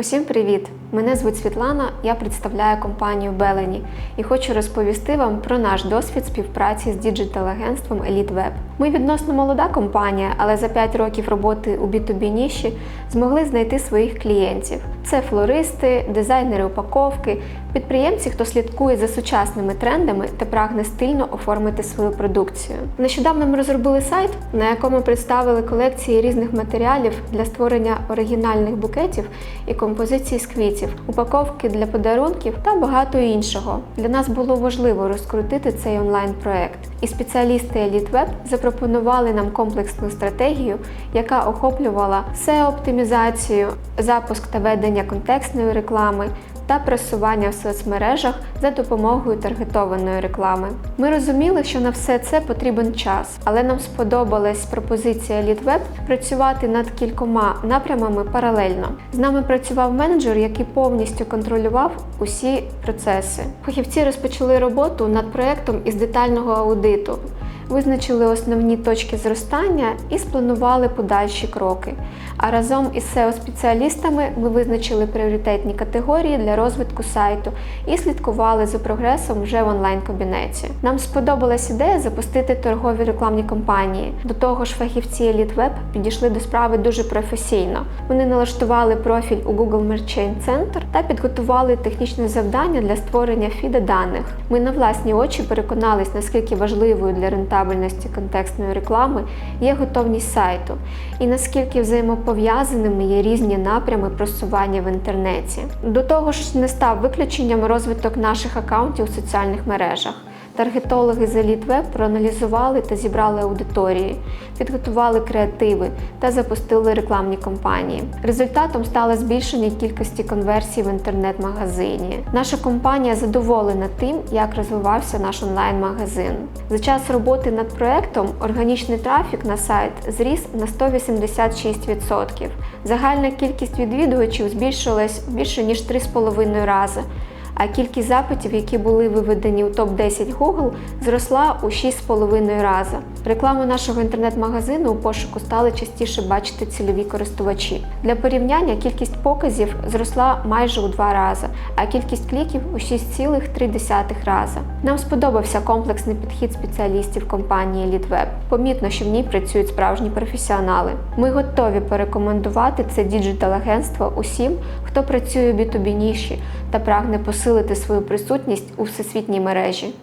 Усім привіт! Мене звуть Світлана, я представляю компанію Белені і хочу розповісти вам про наш досвід співпраці з діджитал-агентством Elite Web. Ми відносно молода компанія, але за 5 років роботи у B2B ніші змогли знайти своїх клієнтів. Це флористи, дизайнери упаковки, підприємці, хто слідкує за сучасними трендами та прагне стильно оформити свою продукцію. Нещодавно ми розробили сайт, на якому представили колекції різних матеріалів для створення оригінальних букетів і композицій з квітів, упаковки для подарунків та багато іншого. Для нас було важливо розкрутити цей онлайн-проект. І спеціалісти Elite запропонували нам комплексну стратегію, яка охоплювала SEO-оптимізацію, запуск та ведення контекстної реклами та просування в соцмережах за допомогою таргетованої реклами. Ми розуміли, що на все це потрібен час, але нам сподобалась пропозиція LeadWeb працювати над кількома напрямами паралельно. З нами працював менеджер, який повністю контролював усі процеси. Фахівці розпочали роботу над проектом із детального аудиту. Визначили основні точки зростання і спланували подальші кроки. А разом із SEO-спеціалістами ми визначили пріоритетні категорії для розвитку сайту і слідкували за прогресом вже в онлайн-кабінеті. Нам сподобалась ідея запустити торгові рекламні кампанії. До того ж, фахівці Web підійшли до справи дуже професійно. Вони налаштували профіль у Google Merchant Center та підготували технічне завдання для створення фіда даних. Ми на власні очі переконались, наскільки важливою для рентабельності контекстної реклами є готовність сайту і наскільки взаємопов'язаними є різні напрями просування в інтернеті. До того ж, не став виключенням розвиток наших акаунтів у соціальних мережах. Таргетологи з Elite Web проаналізували та зібрали аудиторії, підготували креативи та запустили рекламні кампанії. Результатом стало збільшення кількості конверсій в інтернет-магазині. Наша компанія задоволена тим, як розвивався наш онлайн-магазин. За час роботи над проектом органічний трафік на сайт зріс на 186%. Загальна кількість відвідувачів збільшилась більше ніж 3,5 рази а кількість запитів, які були виведені у топ-10 Google, зросла у 6,5 рази. Рекламу нашого інтернет-магазину у пошуку стали частіше бачити цільові користувачі. Для порівняння кількість показів зросла майже у два рази, а кількість кліків у 6,3 рази. Нам сподобався комплексний підхід спеціалістів компанії LeadWeb. Помітно, що в ній працюють справжні професіонали. Ми готові порекомендувати це діджитал-агентство усім, хто працює у B2B ніші та прагне посилити свою присутність у всесвітній мережі.